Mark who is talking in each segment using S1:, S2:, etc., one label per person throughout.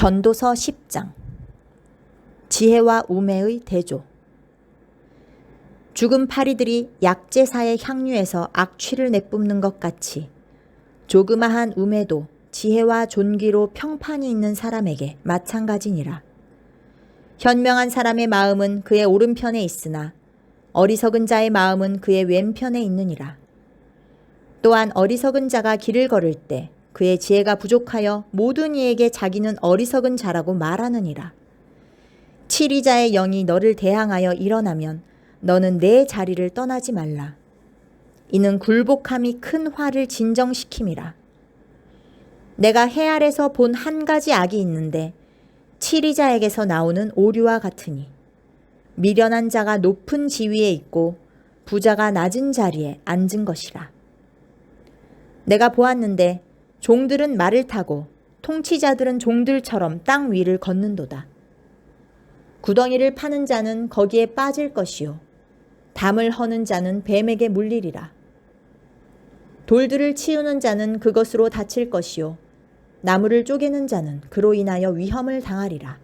S1: 전도서 10장 지혜와 우매의 대조 죽은 파리들이 약제사의 향유에서 악취를 내뿜는 것 같이 조그마한 우매도 지혜와 존귀로 평판이 있는 사람에게 마찬가지니라. 현명한 사람의 마음은 그의 오른편에 있으나 어리석은 자의 마음은 그의 왼편에 있느니라. 또한 어리석은 자가 길을 걸을 때 그의 지혜가 부족하여 모든 이에게 자기는 어리석은 자라고 말하느니라. 치리자의 영이 너를 대항하여 일어나면 너는 내 자리를 떠나지 말라. 이는 굴복함이 큰 화를 진정시킴이라. 내가 해 아래서 본 한 가지 악이 있는데 치리자에게서 나오는 오류와 같으니 미련한 자가 높은 지위에 있고 부자가 낮은 자리에 앉은 것이라. 내가 보았는데 종들은 말을 타고 통치자들은 종들처럼 땅 위를 걷는도다. 구덩이를 파는 자는 거기에 빠질 것이요. 담을 허는 자는 뱀에게 물리리라. 돌들을 치우는 자는 그것으로 다칠 것이요. 나무를 쪼개는 자는 그로 인하여 위험을 당하리라.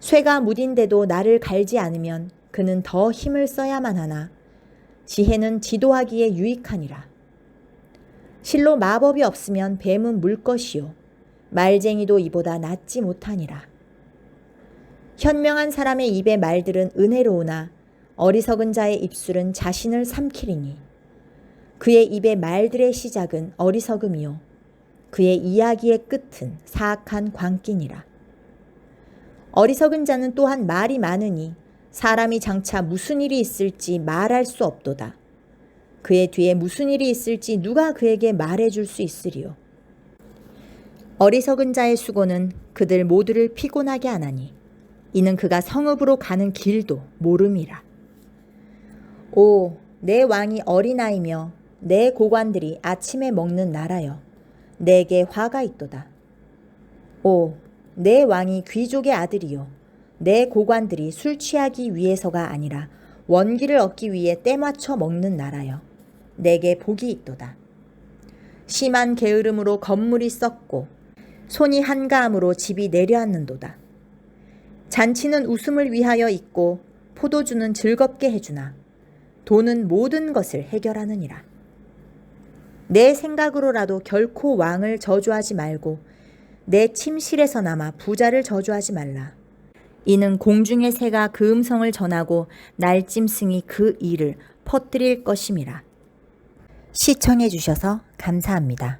S1: 쇠가 무딘데도 나를 갈지 않으면 그는 더 힘을 써야만 하나 지혜는 지도하기에 유익하니라. 실로 마법이 없으면 뱀은 물 것이요. 말쟁이도 이보다 낫지 못하니라. 현명한 사람의 입의 말들은 은혜로우나 어리석은 자의 입술은 자신을 삼키리니 그의 입의 말들의 시작은 어리석음이요 그의 이야기의 끝은 사악한 광기니라 어리석은 자는 또한 말이 많으니 사람이 장차 무슨 일이 있을지 말할 수 없도다 그의 뒤에 무슨 일이 있을지 누가 그에게 말해 줄 수 있으리요 어리석은 자의 수고는 그들 모두를 피곤하게 하나니 이는 그가 성읍으로 가는 길도 모름이라. 오, 내 왕이 어린아이며 내 고관들이 아침에 먹는 나라여. 내게 화가 있도다. 오, 내 왕이 귀족의 아들이요. 내 고관들이 술 취하기 위해서가 아니라 원기를 얻기 위해 때맞춰 먹는 나라여. 내게 복이 있도다. 심한 게으름으로 건물이 썩고 손이 한가함으로 집이 내려앉는도다. 잔치는 웃음을 위하여 있고 포도주는 즐겁게 해주나 돈은 모든 것을 해결하느니라. 내 생각으로라도 결코 왕을 저주하지 말고 내 침실에서나마 부자를 저주하지 말라. 이는 공중의 새가 그 음성을 전하고 날짐승이 그 일을 퍼뜨릴 것임이라. 시청해 주셔서 감사합니다.